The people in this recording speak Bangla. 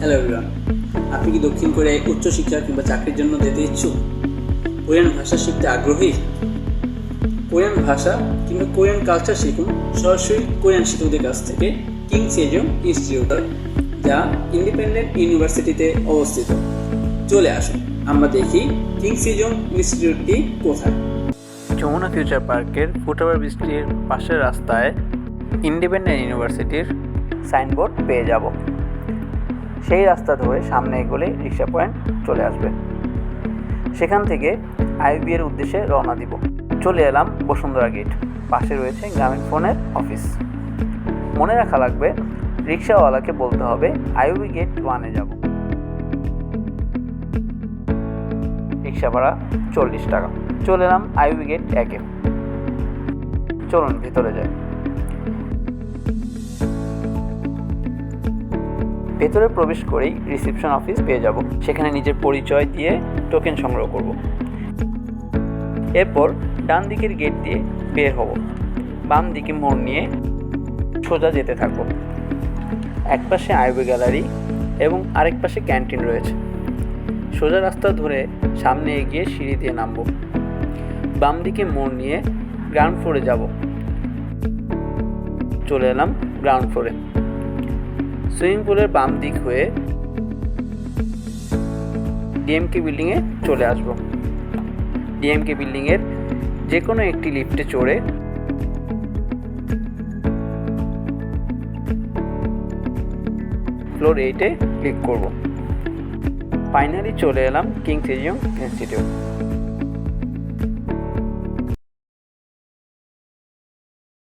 হ্যালো এভরিওয়ান আপনি কি দক্ষিণ কোরিয়ায় উচ্চশিক্ষা কিংবা চাকরির জন্য যেতে ইচ্ছুক? কোরিয়ান ভাষা শিখতে আগ্রহী? কোরিয়ান ভাষা কিংবা কোরিয়ান কালচার শিখুন সরাসরি কোরিয়ান শিক্ষকদের কাছ থেকে কিং সেজং ইনস্টিটিউট যা ইন্ডিপেন্ডেন্ট ইউনিভার্সিটিতে অবস্থিত। চলে আসুন, আমরা দেখি কিং সেজং ইনস্টিটিউটটি কোথায়। যমুনা ফিউচার পার্কের ফুটওভার ব্রিজটির পাশের রাস্তায় ইন্ডিপেন্ডেন্ট ইউনিভার্সিটির সাইনবোর্ড পেয়ে যাব। সেই রাস্তা ধরে সামনে এগোলে রিক্সা পয়েন্ট চলে আসবে। সেখান থেকে আইবি এর উদ্দেশ্যে রওনা দিব। চলে এলাম বসুন্ধরা গেট পাশে রয়েছে গ্রামীণ ফোনের অফিস মনে রাখা লাগবে, রিক্সাওয়ালাকে বলতে হবে, আইবি গেট ওয়ানে যাব। রিক্সা ভাড়া চল্লিশ টাকা। চলে এলাম আইবি গেট একে চলুন ভিতরে যাই। ভেতরে প্রবেশ করেই রিসেপশন অফিস পেয়ে যাব। সেখানে নিজের পরিচয় দিয়ে টোকেন সংগ্রহ করব। এরপর ডান দিকের গেট দিয়ে বের হব। বাম দিকে মোড় নিয়ে সোজা যেতে থাকব। এক পাশে আইবি গ্যালারি এবং আরেক পাশে ক্যান্টিন রয়েছে। সোজা রাস্তা ধরে সামনে এগিয়ে সিঁড়ি দিয়ে নামবো। বাম দিকে মোড় নিয়ে গ্রাউন্ড ফ্লোরে যাব। চলে এলাম গ্রাউন্ড ফ্লোরে সুইমিং পুলের বাম দিক হয়ে ডিএমকে বিল্ডিংয়ে চলে আসব। ডিএমকে বিল্ডিংয়ের যে কোনো একটি লিফটে চড়ে ফ্লোর এইটে ক্লিক করব। ফাইনালি চলে এলাম কিং সেজিয়ং ইনস্টিটিউট।